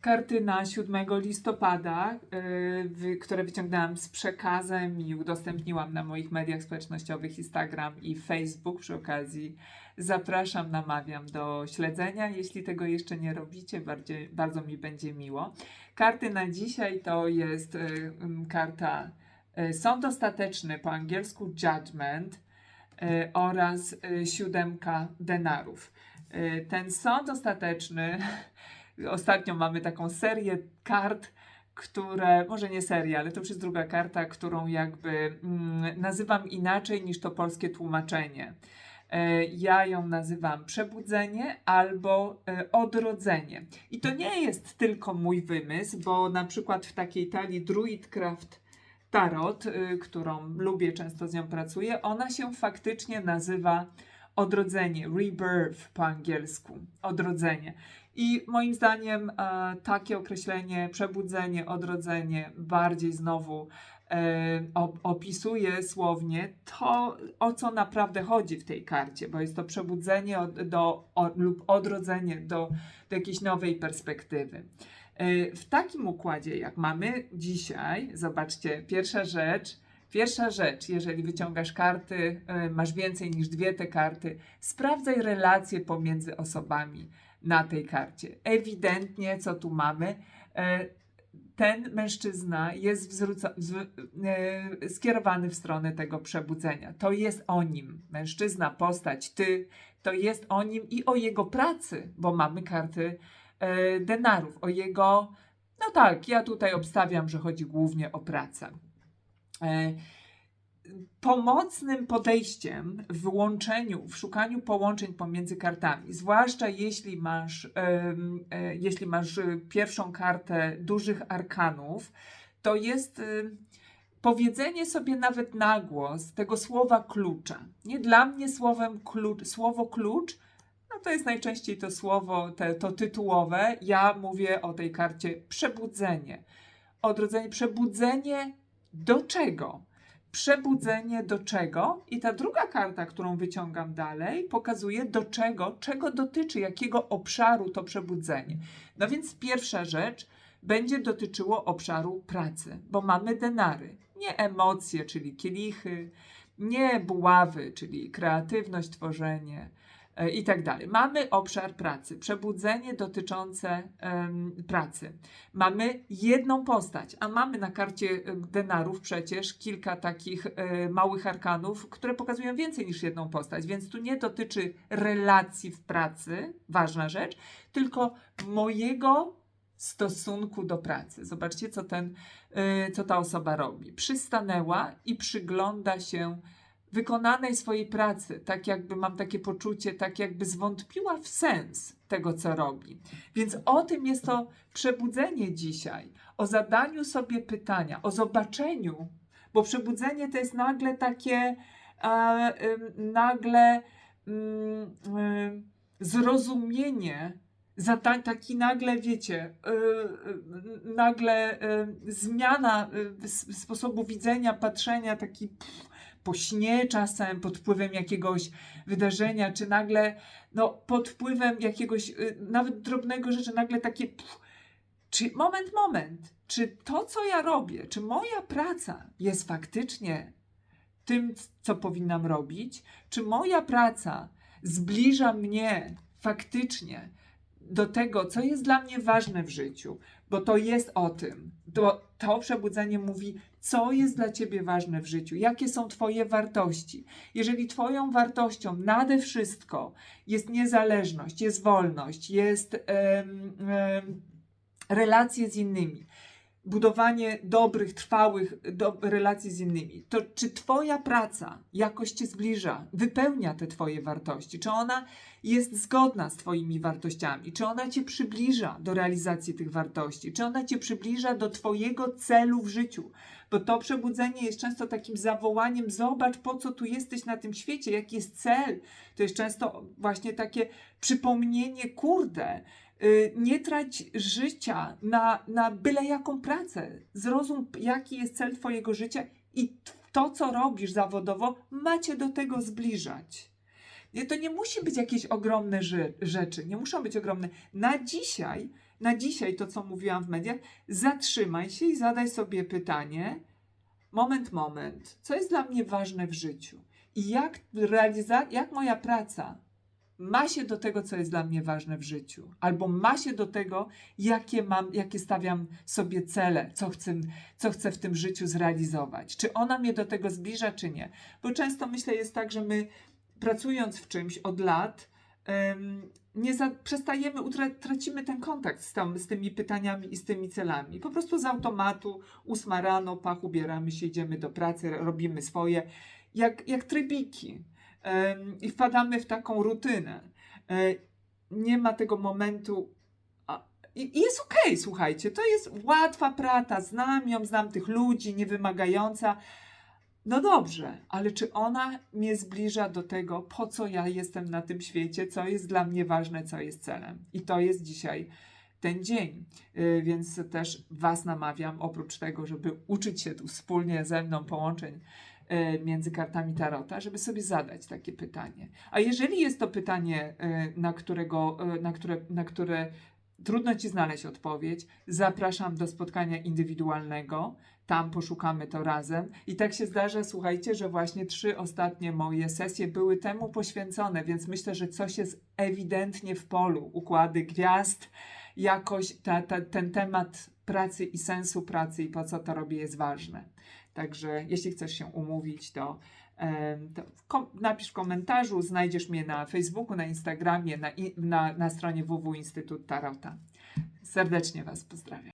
karty na 7 listopada, yy, które wyciągnęłam z przekazem i udostępniłam na moich mediach społecznościowych Instagram i Facebook przy okazji. Zapraszam, namawiam do śledzenia. Jeśli tego jeszcze nie robicie, bardziej, bardzo mi będzie miło. Karty na dzisiaj to jest ym, karta y, Sąd Ostateczny, po angielsku Judgment oraz y, siódemka denarów. Ten sąd ostateczny, ostatnio mamy taką serię kart, które, może nie seria, ale to już jest druga karta, którą jakby mm, nazywam inaczej niż to polskie tłumaczenie. E, Ja ją nazywam przebudzenie albo e, odrodzenie. I to nie jest tylko mój wymysł, bo na przykład w takiej talii Druidcraft Tarot, y, którą lubię, często z nią pracuję, ona się faktycznie nazywa odrodzenie, rebirth po angielsku, odrodzenie. I moim zdaniem e, takie określenie przebudzenie, odrodzenie bardziej znowu e, op- opisuje słownie to, o co naprawdę chodzi w tej karcie, bo jest to przebudzenie od, do, o, lub odrodzenie do, do jakiejś nowej perspektywy. E, W takim układzie, jak mamy dzisiaj, zobaczcie, pierwsza rzecz, pierwsza rzecz, jeżeli wyciągasz karty, masz więcej niż dwie te karty, sprawdzaj relacje pomiędzy osobami na tej karcie. Ewidentnie, co tu mamy, e, ten mężczyzna jest e, skierowany w stronę tego przebudzenia. To jest o nim. Mężczyzna, postać, ty, to jest o nim i o jego pracy, bo mamy karty e, denarów, o jego. No tak, ja tutaj obstawiam, że chodzi głównie o pracę. E, pomocnym podejściem w łączeniu, w szukaniu połączeń pomiędzy kartami, zwłaszcza jeśli masz, e, jeśli masz e, pierwszą kartę dużych arkanów, to jest y, powiedzenie sobie nawet na głos tego słowa klucza. Nie dla mnie słowem klucz, słowo klucz no to jest najczęściej to słowo, te, to tytułowe. Ja mówię o tej karcie przebudzenie. Odrodzenie, przebudzenie do czego? Przebudzenie do czego? I ta druga karta, którą wyciągam dalej, pokazuje do czego, czego dotyczy, jakiego obszaru to przebudzenie. No więc pierwsza rzecz będzie dotyczyło obszaru pracy, bo mamy denary, nie emocje, czyli kielichy, nie buławy, czyli kreatywność, tworzenie i tak dalej. Mamy obszar pracy, przebudzenie dotyczące pracy. Mamy jedną postać, a mamy na karcie e, denarów przecież kilka takich e, małych arkanów, które pokazują więcej niż jedną postać, więc tu nie dotyczy relacji w pracy, ważna rzecz, tylko mojego stosunku do pracy. Zobaczcie, co, ten, co ta osoba robi. Przystanęła i przygląda się wykonanej swojej pracy, tak jakby mam takie poczucie, tak jakby zwątpiła w sens tego, co robi. Więc o tym jest to przebudzenie dzisiaj, o zadaniu sobie pytania, o zobaczeniu, bo przebudzenie to jest nagle takie, e, nagle ym, zrozumienie, zadań, taki nagle, wiecie, y, y, nagle y, zmiana sposobu widzenia, patrzenia, taki pff, po śnie czasem, pod wpływem jakiegoś wydarzenia, czy nagle, no, pod wpływem jakiegoś y, nawet drobnego rzeczy, nagle takie, pff, czy moment, moment, czy to, co ja robię, czy moja praca jest faktycznie tym, co powinnam robić, czy moja praca zbliża mnie faktycznie do tego, co jest dla mnie ważne w życiu, bo to jest o tym. To, to przebudzenie mówi, co jest dla ciebie ważne w życiu, jakie są twoje wartości. Jeżeli twoją wartością nade wszystko jest niezależność, jest wolność, jest relacje z innymi, budowanie dobrych, trwałych do, relacji z innymi, to czy Twoja praca jakoś Cię zbliża, wypełnia te Twoje wartości? Czy ona jest zgodna z Twoimi wartościami? Czy ona Cię przybliża do realizacji tych wartości? Czy ona Cię przybliża do Twojego celu w życiu? Bo to przebudzenie jest często takim zawołaniem: zobacz, po co tu jesteś na tym świecie, jaki jest cel. To jest często właśnie takie przypomnienie, kurde, nie trać życia na, na byle jaką pracę. Zrozum, jaki jest cel Twojego życia i to, co robisz zawodowo, macie do tego zbliżać. Nie, to nie musi być jakieś ogromne rzeczy, nie muszą być ogromne. Na dzisiaj na dzisiaj to, co mówiłam w mediach, zatrzymaj się i zadaj sobie pytanie, moment, moment, co jest dla mnie ważne w życiu i jak, realiza- jak moja praca ma się do tego, co jest dla mnie ważne w życiu, albo ma się do tego, jakie mam, jakie stawiam sobie cele, co chcę, co chcę w tym życiu zrealizować. Czy ona mnie do tego zbliża, czy nie? Bo często myślę, jest tak, że my pracując w czymś od lat, nie za, przestajemy, tracimy ten kontakt z, tam, z tymi pytaniami i z tymi celami. Po prostu z automatu, ósma rano, pach, ubieramy się, idziemy do pracy, robimy swoje, jak, jak trybiki. I wpadamy w taką rutynę. E, nie ma tego momentu. I, jest okej, słuchajcie, to jest łatwa praca, znam ją, znam tych ludzi, niewymagająca. No dobrze, ale czy ona mnie zbliża do tego, po co ja jestem na tym świecie, co jest dla mnie ważne, co jest celem? I to jest dzisiaj ten dzień. Y, Więc też Was namawiam, oprócz tego, żeby uczyć się tu wspólnie ze mną połączeń między kartami Tarota, żeby sobie zadać takie pytanie. A jeżeli jest to pytanie, y, na, którego, y, na, które, na które trudno Ci znaleźć odpowiedź, zapraszam do spotkania indywidualnego. Tam poszukamy to razem. I tak się zdarza, słuchajcie, że właśnie trzy ostatnie moje sesje były temu poświęcone, więc myślę, że coś jest ewidentnie w polu. Układy gwiazd, jakoś ta, ta, ten temat pracy i sensu pracy i po co to robię jest ważny. Także jeśli chcesz się umówić, to, to napisz w komentarzu, znajdziesz mnie na Facebooku, na Instagramie, na, na, na stronie www Instytut Tarota. Serdecznie Was pozdrawiam.